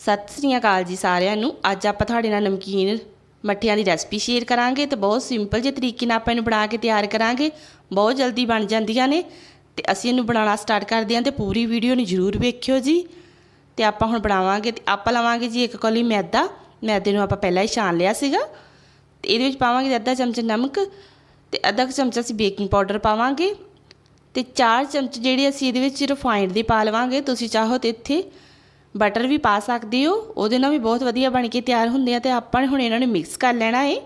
ਸਤਿ ਸ੍ਰੀ ਅਕਾਲ ਜੀ ਸਾਰਿਆਂ ਨੂੰ। ਅੱਜ ਆਪਾਂ ਤੁਹਾਡੇ ਨਾਲ ਨਮਕੀਨ ਮੱਠੀਆਂ ਦੀ ਰੈਸਪੀ ਸ਼ੇਅਰ ਕਰਾਂਗੇ ਤੇ ਬਹੁਤ ਸਿੰਪਲ ਜਿਹੇ ਤਰੀਕੇ ਨਾਲ ਆਪਾਂ ਇਹਨੂੰ ਬਣਾ ਕੇ ਤਿਆਰ ਕਰਾਂਗੇ। ਬਹੁਤ ਜਲਦੀ ਬਣ ਜਾਂਦੀਆਂ ਨੇ ਤੇ ਅਸੀਂ ਇਹਨੂੰ ਬਣਾਉਣਾ ਸਟਾਰਟ ਕਰਦੇ ਹਾਂ ਤੇ ਪੂਰੀ ਵੀਡੀਓ ਨੂੰ ਜ਼ਰੂਰ ਵੇਖਿਓ ਜੀ। ਤੇ ਆਪਾਂ ਹੁਣ ਬਣਾਵਾਂਗੇ ਤੇ ਆਪਾਂ ਲਵਾਂਗੇ ਜੀ ਇੱਕ ਕੌਲੀ ਮੈਦਾ। ਮੈਦੇ ਨੂੰ ਆਪਾਂ ਪਹਿਲਾਂ ਹੀ ਛਾਣ ਲਿਆ ਸੀਗਾ। ਤੇ ਇਹਦੇ ਵਿੱਚ ਪਾਵਾਂਗੇ ਅੱਧਾ ਚਮਚ ਨਮਕ ਤੇ ਅੱਧਾ ਕੁ ਚਮਚਾ ਅਸੀਂ ਬੇਕਿੰਗ ਪਾਊਡਰ ਪਾਵਾਂਗੇ। ਤੇ 4 ਚਮਚ ਜਿਹੜੇ ਅਸੀਂ ਇਹਦੇ ਵਿੱਚ ਰਿਫਾਈਨਡ ਦੇ ਪਾ ਲਵਾਂਗੇ। ਤੁਸੀਂ ਚਾਹੋ ਤੇ ਇੱਥੇ ਬਟਰ ਵੀ ਪਾ ਸਕਦੇ ਹੋ, ਉਹਦੇ ਨਾਲ ਵੀ ਬਹੁਤ ਵਧੀਆ ਬਣ ਕੇ ਤਿਆਰ ਹੁੰਦੇ ਆ ਤੇ ਆਪਾਂ ਨੇ ਹੁਣ ਇਹਨਾਂ ਨੂੰ ਮਿਕਸ ਕਰ ਲੈਣਾ ਏ।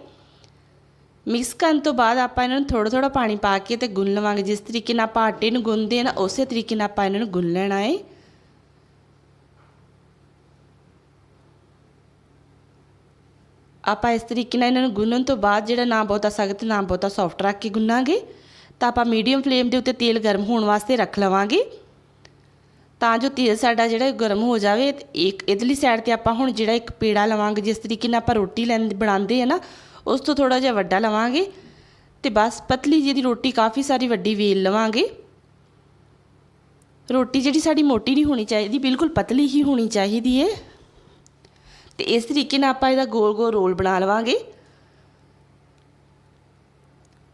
ਮਿਕਸ ਕਰਨ ਤੋਂ ਬਾਅਦ ਆਪਾਂ ਇਹਨਾਂ ਨੂੰ ਥੋੜਾ ਥੋੜਾ ਪਾਣੀ ਪਾ ਕੇ ਤੇ ਗੁੰਨ ਲਵਾਂਗੇ। ਜਿਸ ਤਰੀਕੇ ਨਾਲ ਆਪਾਂ ਆਟੇ ਨੂੰ ਗੁੰਨਦੇ ਆ ਨਾ, ਉਸੇ ਤਰੀਕੇ ਨਾਲ ਆਪਾਂ ਇਹਨਾਂ ਨੂੰ ਗੁੰਨ ਲੈਣਾ ਏ। ਆਪਾਂ ਇਸ ਤਰੀਕੇ ਨਾਲ ਇਹਨਾਂ ਨੂੰ ਗੁੰਨਣ ਤੋਂ ਬਾਅਦ ਜਿਹੜਾ ਨਾ ਬਹੁਤਾ ਸਖਤ, ਨਾ ਬਹੁਤਾ ਸੌਫਟ ਰੱਖ ਕੇ ਗੁੰਨਾਂਗੇ। ਤਾਂ ਆਪਾਂ ਮੀਡੀਅਮ ਫਲੇਮ ਦੇ ਉੱਤੇ ਤੇਲ ਗਰਮ ਹੋਣ ਵਾਸਤੇ ਰੱਖ ਲਵਾਂਗੇ। ਤਾਂ ਜੋ ਤੇਲ ਸਾਡਾ ਜਿਹੜਾ ਗਰਮ ਹੋ ਜਾਵੇ ਇੱਕ ਇਧਰਲੀ ਸਾਈਡ ਤੇ ਆਪਾਂ ਹੁਣ ਜਿਹੜਾ ਇੱਕ ਪੇੜਾ ਲਵਾਂਗੇ, ਜਿਸ ਤਰੀਕੇ ਨਾਲ ਆਪਾਂ ਰੋਟੀ ਲੈਂਦੇ ਬਣਾਉਂਦੇ ਆ ਨਾ, ਉਸ ਤੋਂ ਥੋੜਾ ਜਿਹਾ ਵੱਡਾ ਲਵਾਂਗੇ। ਤੇ ਬਸ ਪਤਲੀ ਜਿਹੀ ਰੋਟੀ ਕਾਫੀ ਸਾਰੀ ਵੱਡੀ ਵੇਲ ਲਵਾਂਗੇ। ਰੋਟੀ ਜਿਹੜੀ ਸਾਡੀ ਮੋਟੀ ਨਹੀਂ ਹੋਣੀ ਚਾਹੀਦੀ, ਬਿਲਕੁਲ ਪਤਲੀ ਹੀ ਹੋਣੀ ਚਾਹੀਦੀ ਹੈ ਤੇ ਇਸ ਤਰੀਕੇ ਨਾਲ ਆਪਾਂ ਇਹਦਾ ਗੋਲ ਗੋਲ ਰੋਲ ਬਣਾ ਲਵਾਂਗੇ।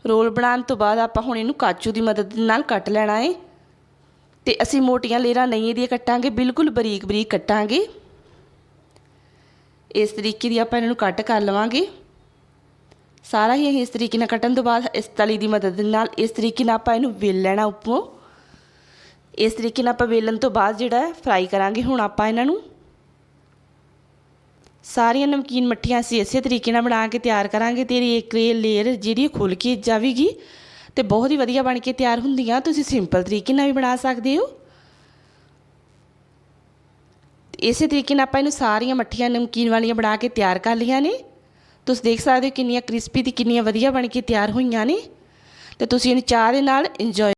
ਰੋਲ ਬਣਾਉਣ ਤੋਂ ਬਾਅਦ ਆਪਾਂ ਹੁਣ ਇਹਨੂੰ ਕਾਚੂ ਦੀ ਮਦਦ ਨਾਲ ਕੱਟ ਲੈਣਾ ਏ। ਤੇ ਅਸੀਂ ਮੋਟੀਆਂ ਲੇਅਰਾਂ ਨਹੀਂ ਇਹਦੀਆਂ ਕੱਟਾਂਗੇ, ਬਿਲਕੁਲ ਬਰੀਕ ਬਰੀਕ ਕੱਟਾਂਗੇ। ਇਸ ਤਰੀਕੇ ਦੀ ਆਪਾਂ ਇਹਨਾਂ ਨੂੰ ਕੱਟ ਕਰ ਲਵਾਂਗੇ। ਸਾਰਾ ਹੀ ਅਸੀਂ ਇਸ ਤਰੀਕੇ ਨਾਲ ਕੱਟਣ ਤੋਂ ਬਾਅਦ ਇਸ ਤਲੀ ਦੀ ਮਦਦ ਨਾਲ ਇਸ ਤਰੀਕੇ ਨਾਲ ਆਪਾਂ ਇਹਨੂੰ ਵੇਲ ਲੈਣਾ ਉੱਪਰੋਂ। ਇਸ ਤਰੀਕੇ ਨਾਲ ਆਪਾਂ ਵੇਲਣ ਤੋਂ ਬਾਅਦ ਜਿਹੜਾ ਫਰਾਈ ਕਰਾਂਗੇ ਹੁਣ ਆਪਾਂ ਇਹਨਾਂ ਨੂੰ। ਸਾਰੀਆਂ ਨਮਕੀਨ ਮੱਠੀਆਂ ਅਸੀਂ ਇਸੇ ਤਰੀਕੇ ਨਾਲ ਬਣਾ ਕੇ ਤਿਆਰ ਕਰਾਂਗੇ ਤੇਰੀ ਇੱਕ ਲੇਅਰ ਜਿਹੜੀ ਖੁੱਲ ਕੇ ਜਾਵੇਗੀ। ਤੇ ਬਹੁਤ ਹੀ ਵਧੀਆ ਬਣ ਕੇ ਤਿਆਰ ਹੁੰਦੀਆਂ। ਤੁਸੀਂ ਸਿੰਪਲ ਤਰੀਕੇ ਨਾਲ ਵੀ ਬਣਾ ਸਕਦੇ ਹੋ। ਇਸੇ ਤਰੀਕੇ ਨਾਲ ਆਪਾਂ ਇਹਨੂੰ ਸਾਰੀਆਂ ਮੱਠੀਆਂ, ਨਮਕੀਨ ਵਾਲੀਆਂ ਬਣਾ ਕੇ ਤਿਆਰ ਕਰ ਲਈਆਂ ਨੇ। ਤੁਸੀਂ ਦੇਖ ਸਕਦੇ ਹੋ ਕਿੰਨੀਆਂ ਕ੍ਰਿਸਪੀ ਤੇ ਕਿੰਨੀਆਂ ਵਧੀਆ ਬਣ ਕੇ ਤਿਆਰ ਹੋਈਆਂ ਨੇ। ਤੇ ਤੁਸੀਂ ਇਹਨੂੰ ਚਾਹ ਦੇ ਨਾਲ ਇੰਜੋਏ